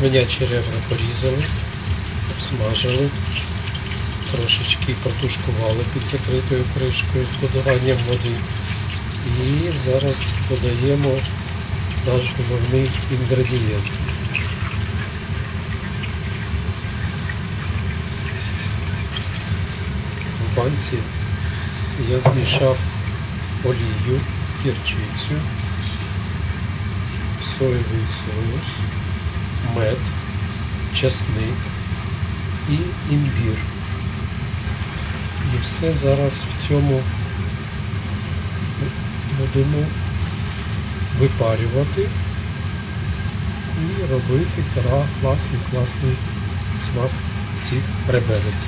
Свинячі ребра порізали, обсмажили, трошечки протушкували під закритою кришкою з додаванням води. І зараз додаємо наш головний інгредієнт. В банці я змішав олію, гірчицю, соєвий соус, мед, чесник і імбір. І все зараз в цьому будемо випарювати і робити класний класний смак цих реберець.